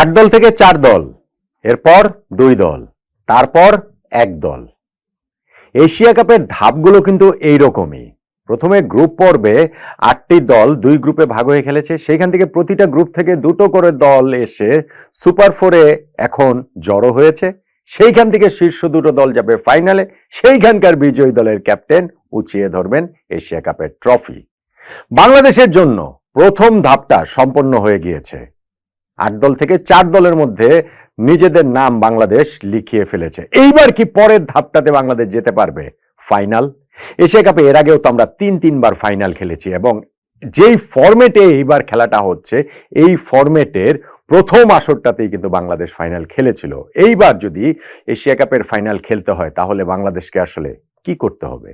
আট দল থেকে চার দল, এরপর দুই দল, তারপর এক দল। এশিয়া কাপের ধাপগুলো কিন্তু এই রকমই প্রথমে গ্রুপ পর্বে আটটি দল দুই গ্রুপে ভাগ হয়ে খেলেছে, সেইখান থেকে প্রতিটা গ্রুপ থেকে দুটো করে দল এসে সুপার ফোরে এখন জড়ো হয়েছে। সেইখান থেকে শীর্ষ দুটো দল যাবে ফাইনালে, সেইখানকার বিজয়ী দলের ক্যাপ্টেন উঁচিয়ে ধরবেন এশিয়া কাপের ট্রফি। বাংলাদেশের জন্য প্রথম ধাপটা সম্পন্ন হয়ে গিয়েছে। আট দল থেকে চার দলের মধ্যে নিজেদের নাম বাংলাদেশ লিখিয়ে ফেলেছে। এইবার কি পরের ধাপটাতে বাংলাদেশ যেতে পারবে? ফাইনাল। এশিয়া কাপে এর আগেও তো আমরা তিন তিনবার ফাইনাল খেলেছি এবং যেই ফরম্যাটে এইবার খেলাটা হচ্ছে, এই ফর্মেটের প্রথম আসরটাতেই কিন্তু বাংলাদেশ ফাইনাল খেলেছিল। এইবার যদি এশিয়া কাপের ফাইনাল খেলতে হয়, তাহলে বাংলাদেশকে আসলে কি করতে হবে?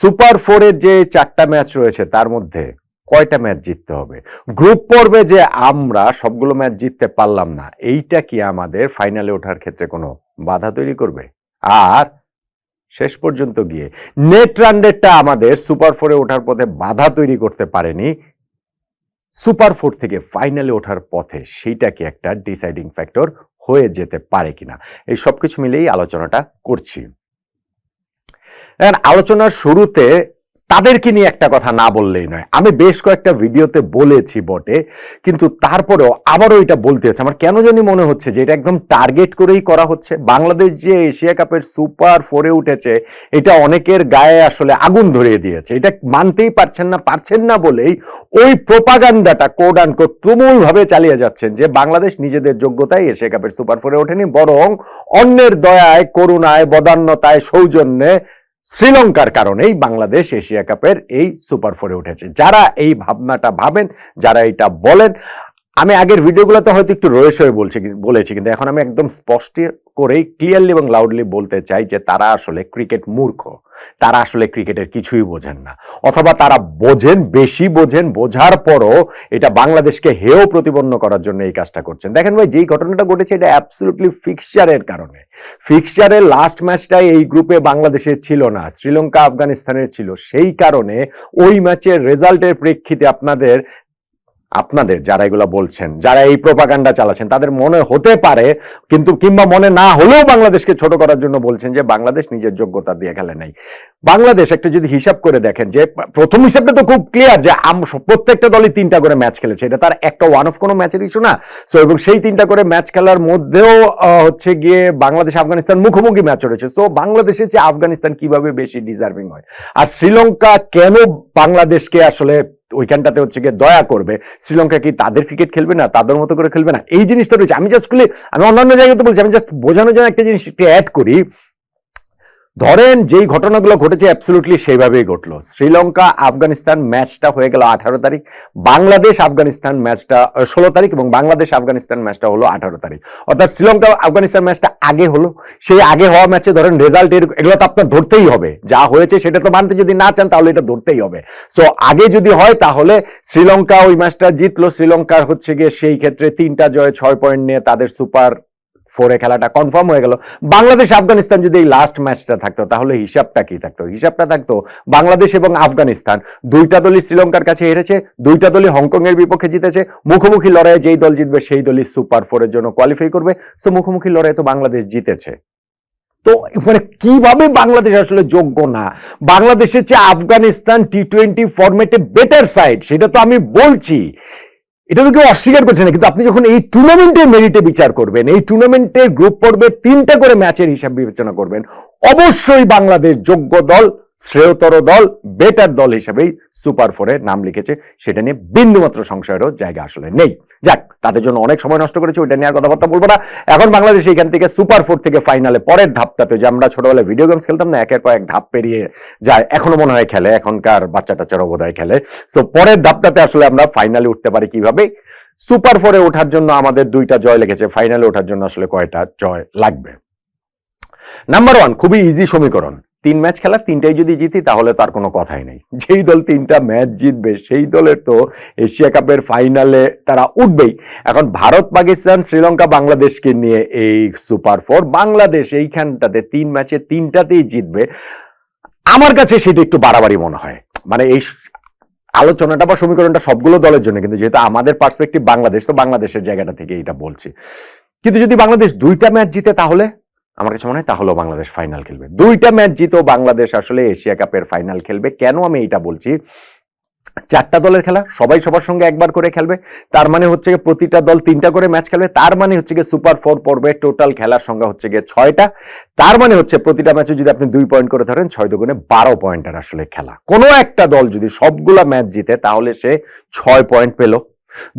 সুপার ফোরের যে চারটা ম্যাচ রয়েছে তার মধ্যে কয়টা ম্যাচ জিততে হবে? গ্রুপ পর্বে যে আমরা সবগুলো ম্যাচ জিততে পারলাম না, এইটা কি আমাদের ফাইনালে ওঠার ক্ষেত্রে কোনো বাধা তৈরি করবে? আর শেষ পর্যন্ত গিয়ে নেট রানডেটটা আমাদের সুপার ফোরে ওঠার পথে বাধা তৈরি করতে পারেনি। সুপার ফোর থেকে ফাইনালে ওঠার পথে সেইটা কি একটা ডিসাইডিং ফ্যাক্টর হয়ে যেতে পারে কিনা? এই সবকিছু মিলেই আলোচনাটা করছি। আলোচনার শুরুতে তাদেরকে নিয়ে একটা কথা না বললেই নয়। আমি বেশ কয়েকটা ভিডিওতে বলেছি বটে, কিন্তু তারপরেও আবারও এটা বলতে হচ্ছে। আমার কেন জানি মনে হচ্ছে যে এটা একদম টার্গেট করেই করা হচ্ছে। বাংলাদেশ যে এশিয়া কাপের সুপার ফোরে উঠেছে, এটা অনেকের গায়ে আসলে আগুন ধরিয়ে দিয়েছে। এটা মানতেই পারছেন না পারছেন না বলেই ওই প্রোপাগান্ডাটা কোড আন কোড তুমুলভাবে চালিয়ে যাচ্ছেন যে বাংলাদেশ নিজেদের যোগ্যতায় এশিয়া কাপের সুপার ফোরে ওঠেনি, বরং অন্যের দয়ায়, করুণায়, বদান্যতায়, সৌজন্যে শ্রীলঙ্কার কারণেই বাংলাদেশ এশিয়া কাপের এই সুপার ফোরে উঠেছে। যারা এই ভাবনাটা ভাবেন, যারা এটা বলেন আমি আগের ভিডিওগুলোতে হয়তো একটু হয়ে বলছি, বলেছি, কিন্তু এখন আমি একদম স্পষ্ট করেই ক্লিয়ারলি এবং লাউডলি বলতে চাই যে তারা আসলে ক্রিকেট মূর্খ। তারা আসলে ক্রিকেটের কিছুই বোঝেন না। অথবা তারা বোঝেন, বেশি বোঝেন, বোঝার পরও এটা বাংলাদেশকে হেয় প্রতিপন্ন করার জন্য এই কাজটা করছেন। দেখেন ভাই, যেই ঘটনাটা ঘটেছে এটা অ্যাবসলুটলি ফিক্সচারের কারণে। ফিক্সচারের লাস্ট ম্যাচটাই এই গ্রুপে বাংলাদেশের ছিল না, শ্রীলঙ্কা, আফগানিস্তানের ছিল। সেই কারণে ওই ম্যাচের রেজাল্টের প্রেক্ষিতে আপনাদের আপনাদের যারা এগুলো বলছেন, যারা এই প্রপাগান্ডা চালাচ্ছেন, তাদের মনে হতে পারে, কিন্তু কিংবা মনে না হলেও বাংলাদেশকে ছোট করার জন্য বলছেন যে বাংলাদেশ নিজের যোগ্যতা দিয়ে খেলে নাই। বাংলাদেশ একটা যদি হিসাব করে দেখেন যে, প্রথম হিসাবটা তো খুব ক্লিয়ার যে প্রত্যেকটা দলই তিনটা করে ম্যাচ খেলেছে। এটা তার একটা ওয়ান অফ কোনো ম্যাচের ইস্যু না। সো এবং সেই তিনটা করে ম্যাচ খেলার মধ্যেও হচ্ছে গিয়ে বাংলাদেশ আফগানিস্তান মুখোমুখি ম্যাচ রয়েছে সো বাংলাদেশের চেয়ে আফগানিস্তান কীভাবে বেশি ডিজার্ভিং হয়? আর শ্রীলঙ্কা কেন বাংলাদেশকে আসলে ওইখানটাতে হচ্ছে গিয়ে দয়া করবে। শ্রীলঙ্কা কি তাদের ক্রিকেট খেলবে না তাদের মতো করে খেলবে না? এই জিনিসটা রয়েছে। আমি জাস্ট আমি অন্যান্য জায়গাতে বলছি, আমি জাস্ট বোঝানোর জন্য একটা জিনিস অ্যাড করি। ধরেন যেই ঘটনাগুলো ঘটেছে অ্যাবসলুটলি সেইভাবেই ঘটলো। শ্রীলঙ্কা, আফগানিস্তান ম্যাচটা হয়ে গেল আঠারো তারিখ। বাংলাদেশ, আফগানিস্তান ম্যাচটা ষোলো তারিখ এবং বাংলাদেশ, আফগানিস্তান ম্যাচটা হলো আঠারো তারিখ। অর্থাৎ শ্রীলঙ্কা, আফগানিস্তান ম্যাচটা আগে হলো। সেই আগে হওয়া ম্যাচে ধরেন রেজাল্ট এগুলো তো আপনার ধরতেই হবে। যা হয়েছে সেটা তো মানতে যদি না চান তাহলে এটা ধরতেই হবে। সো আগে যদি হয় তাহলে শ্রীলঙ্কা ওই ম্যাচটা জিতলো। শ্রীলঙ্কার হচ্ছে গিয়ে সেই ক্ষেত্রে তিনটা জয় ছয় পয়েন্ট নিয়ে তাদের সুপার ফোরে খেলাটা কনফার্ম হয়ে গেল। বাংলাদেশ, আফগানিস্তান যদি এই লাস্ট ম্যাচটা থাকতো, তাহলে হিসাবটা কি থাকতো? হিসাবটা থাকতো বাংলাদেশ এবং আফগানিস্তান। দুইটা দলই শ্রীলঙ্কার কাছে হেরেছে, দুইটা দলই হংকং এর বিপক্ষে জিতেছে। মুখোমুখি লড়াইয়ে যেই দল জিতবে, সেই দলই সুপার ফোরের জন্য কোয়ালিফাই করবে। সো মুখোমুখি লড়াইয়ে তো বাংলাদেশ জিতেছে। তো মানে কীভাবে বাংলাদেশ আসলে যোগ্য না? বাংলাদেশের চেয়ে আফগানিস্তান টি টোয়েন্টি ফরম্যাটে বেটার সাইড সেটা তো আমি বলছি। এটা তো কেউ অস্বীকার করছে না, কিন্তু আপনি যখন এই টুর্নামেন্টের মেরিটে বিচার করবেন, এই টুর্নামেন্টের গ্রুপ পর্বের তিনটা করে ম্যাচের হিসাব বিবেচনা করবেন, অবশ্যই বাংলাদেশ যোগ্য দল, শ্রেয়তর দল বেটার দল হিসেবেই সুপার ফোরে নাম লিখেছে, সেটা নিয়ে বিন্দুমাত্র সংশয়েরও জায়গা আসলে নেই। যাক, তাদের জন্য অনেক সময় নষ্ট করেছে, ওইটা নিয়ে আর কথাবার্তা বলব না। এখন বাংলাদেশ এখান থেকে সুপার ফোর থেকে ফাইনালে, পরের ধাপটাতে যে আমরা ছোটবেলায় ভিডিও গেমস খেলতাম না, একের পর এক ধাপ পেরিয়ে যায়, এখনও মনে হয় খেলে, এখনকার বাচ্চা টাচ্চারা বোধহয় খেলে। সো পরের ধাপটাতে আসলে আমরা ফাইনালে উঠতে পারি কীভাবে? সুপার ফোরে ওঠার জন্য আমাদের দুইটা জয় লেগেছে ফাইনালে ওঠার জন্য আসলে কয়টা জয় লাগবে? নাম্বার ওয়ান খুবই ইজি সমীকরণ। তিন ম্যাচ খেলা, তিনটাই যদি জিতি, তাহলে তার কোনো কথাই নেই। যেই দল তিনটা ম্যাচ জিতবে, সেই দলের তো এশিয়া কাপের ফাইনালে তারা উঠবেই। এখন ভারত, পাকিস্তান, শ্রীলঙ্কা, বাংলাদেশকে নিয়ে এই সুপার ফোর, বাংলাদেশ এইখানটাতে তিন ম্যাচে তিনটাতেই জিতবে। আমার কাছে সেটা একটু বাড়াবাড়ি মনে হয়। মানে এই আলোচনাটা বা সমীকরণটা সবগুলো দলের জন্য, কিন্তু যেহেতু আমাদের পার্সপেক্টিভ বাংলাদেশ, তো বাংলাদেশের জায়গাটা থেকে এটা বলছি। কিন্তু যদি বাংলাদেশ দুইটা ম্যাচ জিতে, তাহলে? আমার কাছে মনে হয় তাহলেও বাংলাদেশ ফাইনাল খেলবে। দুইটা ম্যাচ জিতেও বাংলাদেশ আসলে এশিয়া কাপের ফাইনাল খেলবে। কেন আমি এটা বলছি? চারটা দলের খেলা, সবাই সবার সঙ্গে একবার করে খেলবে। তার মানে হচ্ছে গিয়ে প্রতিটা দল তিনটা করে ম্যাচ খেলবে। তার মানে হচ্ছে গিয়ে সুপার ফোর পর্বে টোটাল খেলার সংখ্যা হচ্ছে গিয়ে ছয়টা। তার মানে হচ্ছে প্রতিটা ম্যাচে যদি আপনি দুই পয়েন্ট করে ধরেন, ছয় দুগুণে বারো পয়েন্টের আসলে খেলা। কোনো একটা দল যদি সবগুলা ম্যাচ জিতে, তাহলে সে ছয় পয়েন্ট পেল।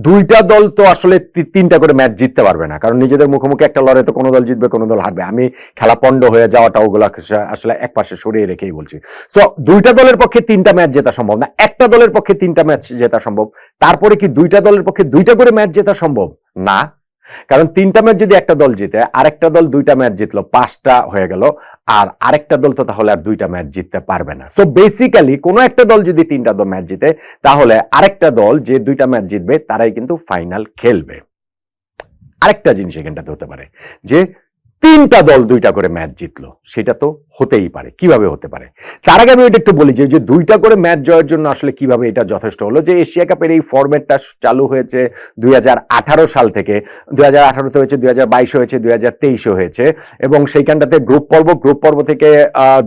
দুইটা দল তো আসলে তিনটা করে ম্যাচ জিততে পারবে না। কারণ নিজেদের মুখোমুখি একটা লড়াই তো কোনো দল জিতবে, কোনো দল হারবে। আমি খেলা পণ্ড হয়ে যাওয়াটা ওগুলা আসলে এক পাশে সরিয়ে রেখেই বলছি। সো দুইটা দলের পক্ষে তিনটা ম্যাচ জেতা সম্ভব না, একটা দলের পক্ষে তিনটা ম্যাচ জেতা সম্ভব। তারপরে কি দুইটা দলের পক্ষে দুইটা করে ম্যাচ জেতা সম্ভব? না। কারণ তিনটা ম্যাচ যদি একটা দল জিতে, আরেকটা দল দুইটা ম্যাচ জিতলো, পাঁচটা হয়ে গেল, আর আরেকটা দল তো তাহলে আর দুইটা ম্যাচ জিততে পারবে না। সো বেসিক্যালি কোনো একটা দল যদি তিনটা দল ম্যাচ জিতে, তাহলে আরেকটা দল যে দুইটা ম্যাচ জিতবে, তারাই কিন্তু ফাইনাল খেলবে। আরেকটা জিনিস এখানটাতে হতে পারে, যে তিনটা দল দুইটা করে ম্যাচ জিতলো। সেটা তো হতেই পারে। কীভাবে হতে পারে? তার আগে আমি এটা একটু বলি যে দুইটা করে ম্যাচ জয়ের জন্য আসলে কীভাবে এটা যথেষ্ট হলো, যে এশিয়া কাপের এই ফরম্যাটটা চালু হয়েছে দুই সাল থেকে। দুই হাজার আঠারোতে হয়েছে, দুই হয়েছে, দুই হাজার হয়েছে। এবং সেইখানটাতে গ্রুপ পর্ব গ্রুপ পর্ব থেকে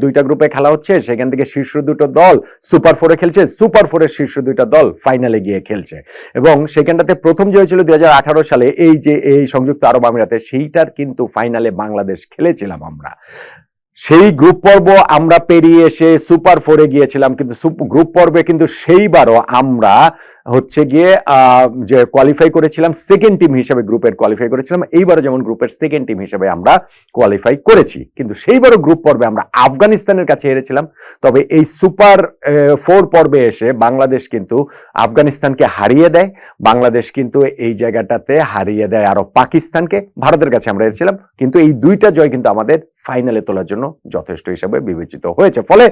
দুইটা গ্রুপে খেলা হচ্ছে। সেখান থেকে শীর্ষ দুটো দল সুপার ফোরে খেলছে। সুপার ফোরের শীর্ষ দুইটা দল ফাইনালে গিয়ে খেলছে। এবং সেখানটাতে প্রথম যে হয়েছিল দুই হাজার আঠারো সালে, এই যে এই সংযুক্ত আরব আমিরাতে, সেইটার কিন্তু ফাইনালে বাংলাদেশ খেলেছিলাম আমরা। সেই গ্রুপ পর্ব আমরা পেরিয়ে এসে সুপার ফোরে গিয়েছিলাম, কিন্তু গ্রুপ পর্বে কিন্তু সেইবারও আমরা হচ্ছে গিয়ে যে কোয়ালিফাই করেছিলাম সেকেন্ড টিম হিসেবে গ্রুপের কোয়ালিফাই করেছিলাম। এইবারও যেমন গ্রুপের সেকেন্ড টিম হিসেবে আমরা কোয়ালিফাই করেছি। কিন্তু সেইবারও গ্রুপ পর্বে আমরা আফগানিস্তানের কাছে হেরেছিলাম। তবে এই সুপার ফোর পর্বে এসে বাংলাদেশ কিন্তু আফগানিস্তানকে হারিয়ে দেয়। বাংলাদেশ কিন্তু এই জায়গাটাতে হারিয়ে দেয় আরও পাকিস্তানকে। ভারতের কাছে আমরা এসেছিলাম কিন্তু এই দুইটা জয় কিন্তু আমাদের ফাইনালে তোলার জন্য যথেষ্ট হিসাবে বিবেচিত হয়েছে। ফলে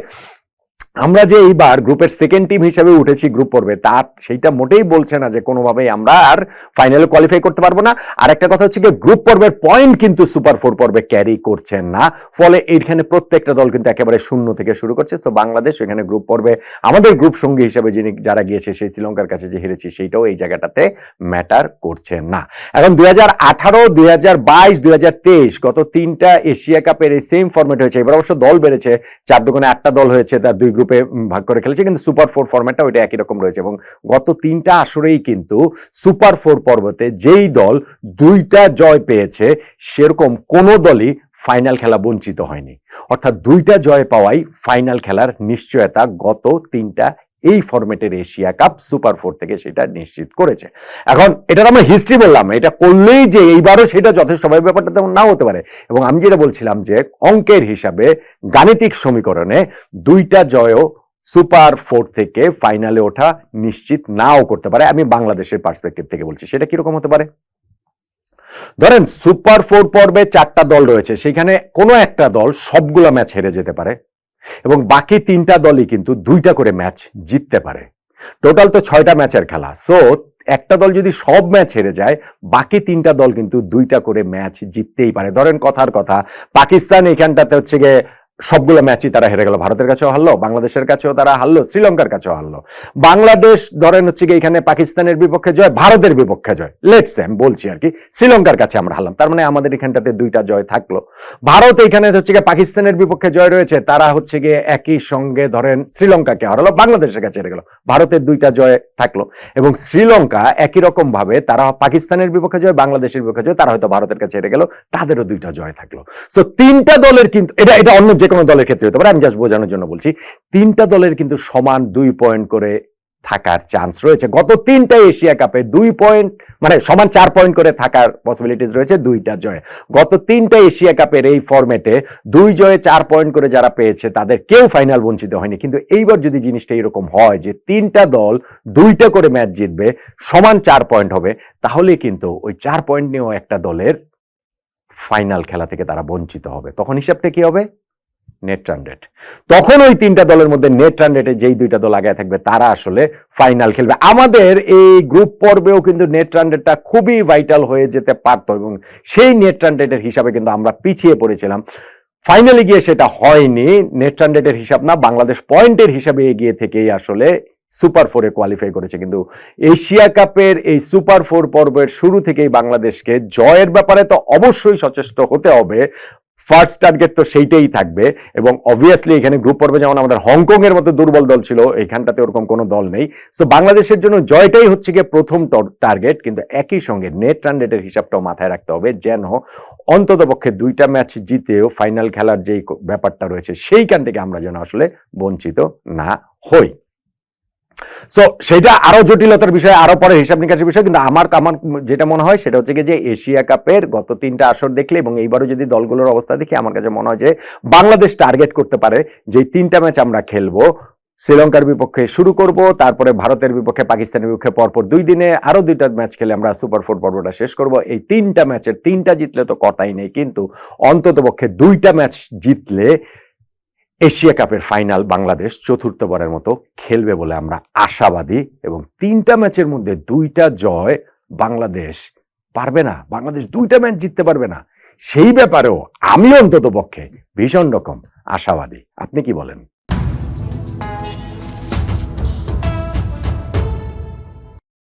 আমরা যে এইবার গ্রুপের সেকেন্ড টিম হিসেবে উঠেছি গ্রুপ পর্বে তা সেইটা মোটেই বলছে না যে কোনোভাবেই আমরা আর ফাইনালে কোয়ালিফাই করতে পারব না। আর একটা কথা হচ্ছে কি গ্রুপ পর্বের পয়েন্ট কিন্তু সুপার ফোর পর্বে ক্যারি করছেন না। ফলে এইখানে প্রত্যেকটা দল কিন্তু একেবারে শূন্য থেকে শুরু করছে। তো বাংলাদেশ এখানে গ্রুপ পর্বে আমাদের গ্রুপ সঙ্গী হিসেবে যিনি যারা গিয়েছে, সেই শ্রীলঙ্কার কাছে যে হেরেছি, সেইটাও এই জায়গাটাতে ম্যাটার করছে না। এখন দুই হাজার আঠারো, দুই হাজার বাইশ, দুই হাজার তেইশ গত তিনটা এশিয়া কাপের এই সেম ফরম্যাট হয়েছে। এবার অবশ্য দল বেড়েছে। চার দোকানে আটটা দল হয়েছে। তার দুই গ্রুপে ভাগ করে খেলেছে, কিন্তু সুপার ফোর ফরম্যাটটা ওইটা একই রকম রয়েছে এবং গত তিনটা আসরেই কিন্তু সুপার ফোর পর্বতে যেই দল দুইটা জয় পেয়েছে, সেরকম কোনো দলই ফাইনাল খেলা বঞ্চিত হয়নি। অর্থাৎ দুইটা জয় পাওয়াই ফাইনাল খেলার নিশ্চয়তা গত তিনটা এই ফরম্যাটের এশিয়া কাপ সুপার ফোর থেকে সেটা নিশ্চিত করেছে। এখন এটা তো আমরা হিস্ট্রি বললাম, এটা করলেই যে এইবারও সেটা যথেষ্ট হবে, ব্যাপারটা তেমন নাও হতে পারে। এবং আমি যেটা বলছিলাম যে অঙ্কের হিসাবে গাণিতিক সমীকরণে দুইটা জয়ও সুপার ফোর থেকে ফাইনালে ওঠা নিশ্চিত নাও করতে পারে। আমি বাংলাদেশের পার্সপেক্টিভ থেকে বলছি, সেটা কীরকম হতে পারে? ধরেন সুপার ফোর পর্বে চারটা দল রয়েছে, সেখানে কোনো একটা দল সবগুলো ম্যাচ হেরে যেতে পারে। এবং বাকি তিনটা দলই কিন্তু দুইটা করে ম্যাচ জিততে পারে। টোটাল তো ছয়টা ম্যাচের খেলা। সো একটা দল যদি সব ম্যাচ হেরে যায়, বাকি তিনটা দল কিন্তু দুইটা করে ম্যাচ জিততেই পারে। ধরেন কথার কথা, পাকিস্তান এখানটাতে হচ্ছে গিয়ে সবগুলো ম্যাচই তারা হেরে গেল। ভারতের কাছেও হারলো, বাংলাদেশের কাছেও তারা হারলো, শ্রীলঙ্কার কাছেও হারলো। বাংলাদেশ ধরেন হচ্ছে গিয়ে এখানে পাকিস্তানের বিপক্ষে জয়, ভারতের বিপক্ষে জয়। লেটস আমি বলছি আর কি, শ্রীলঙ্কার কাছে আমরা হারলাম। তার মানে আমাদের এখানটাতে দুইটা জয় থাকল। ভারত এখানে হচ্ছে গিয়ে পাকিস্তানের বিপক্ষে জয় রয়েছে, তারা হচ্ছে গিয়ে একই সঙ্গে ধরেন শ্রীলঙ্কাকে হারালো, বাংলাদেশের কাছে হেরে গেল। ভারতের দুইটা জয় থাকল এবং শ্রীলঙ্কা একই রকম ভাবে তারা পাকিস্তানের বিপক্ষে জয়, বাংলাদেশের বিপক্ষে জয়, তারা হয়তো ভারতের কাছে হেরে গেল, তাদেরও দুইটা জয় থাকল। সো তিনটা দলের কিন্তু, এটা এটা অন্য যে কোনো দলের ক্ষেত্রে হতে পারে, আমি জাস্ট বোঝানোর জন্য বলছি, তিনটা দলের কিন্তু সমান দুই পয়েন্ট করে থাকার চান্স রয়েছে। গত তিনটা এশিয়া কাপে দুই পয়েন্ট মানে সমান চার পয়েন্ট করে থাকার পসিবিলিটিস রয়েছে দুইটা জয়। গত তিনটা এশিয়া কাপের এই ফরম্যাটে দুই জয়ে চার পয়েন্ট করে যারা পেয়েছে, তাদের কেউ ফাইনাল বঞ্চিত হয়নি। কিন্তু এইবার যদি জিনিসটা এরকম হয় যে তিনটা দল দুইটা করে ম্যাচ জিতবে, সমান চার পয়েন্ট হবে, তাহলে কিন্তু ওই চার পয়েন্ট নিয়েও একটা দলের ফাইনাল খেলা থেকে তারা বঞ্চিত হবে। তখন হিসাবটা কি হবে? নেট রান রেট তখন ওই তিনটা দলের মধ্যে নেট রান রেটে যেই দুইটা দল আগে থাকবে, তারা আসলে ফাইনাল খেলবে। আমাদের এই গ্রুপ পর্বেও কিন্তু নেট রান রেটটা খুবই ভাইটাল হয়ে যেতে পারতো এবং সেই নেট রান রেটের হিসাবে কিন্তু আমরা পিছিয়ে পড়েছিলাম। ফাইনালে গিয়ে সেটা হয়নি। নেট রান রেটের হিসাব না, বাংলাদেশ পয়েন্টের হিসাবে এগিয়ে থেকেই আসলে সুপার ফোরে কোয়ালিফাই করেছে। কিন্তু এশিয়া কাপের এই সুপার ফোর পর্বের শুরু থেকেই বাংলাদেশকে জয়ের ব্যাপারে তো অবশ্যই সচেষ্ট হতে হবে। ফার্স্ট টার্গেট তো সেইটাই থাকবে এবং অবভিয়াসলি এখানে গ্রুপ পর্বে যেমন আমাদের হংকং এর মতো দুর্বল দল ছিল এখানটাতে ওরকম কোনো দল নেই। সো বাংলাদেশের জন্য জয়টাই হচ্ছে গিয়ে প্রথম টার্গেট কিন্তু একই সঙ্গে নেট রান রেটের হিসাবটাও মাথায় রাখতে হবে যেন অন্তত পক্ষে দুইটা ম্যাচ জিতেও ফাইনাল খেলার যেই ব্যাপারটা রয়েছে, সেইখান থেকে আমরা যেন আসলে বঞ্চিত না হই। সো সেটা আরও জটিলতার বিষয়, আরও পরে হিসাব নিকাশের বিষয়, কিন্তু আমার আমার যেটা মনে হয় সেটা হচ্ছে যে এশিয়া কাপের গত তিনটা আসর দেখলে এবং এইবারও যদি দলগুলোর অবস্থা দেখি, আমার কাছে মনে হয় যে বাংলাদেশ টার্গেট করতে পারে যে তিনটা ম্যাচ আমরা খেলব। শ্রীলঙ্কার বিপক্ষে শুরু করব, তারপরে ভারতের বিপক্ষে, পাকিস্তানের বিপক্ষে পরপর দুই দিনে আরও দুইটা ম্যাচ খেলে আমরা সুপার ফোর পর্বটা শেষ করব। এই তিনটা ম্যাচের তিনটা জিতলে তো কথাই নেই, কিন্তু অন্তত পক্ষে দুইটা ম্যাচ জিতলে এশিয়া কাপের ফাইনাল বাংলাদেশ চতুর্থবারের মতো খেলবে বলে আমরা আশাবাদী এবং তিনটা ম্যাচের মধ্যে দুইটা জয় বাংলাদেশ পারবে না। বাংলাদেশ দুইটা ম্যাচ জিততে পারবে না। সেই ব্যাপারেও আমি অন্তত পক্ষে ভীষণ রকম আশাবাদী। আপনি কি বলেন?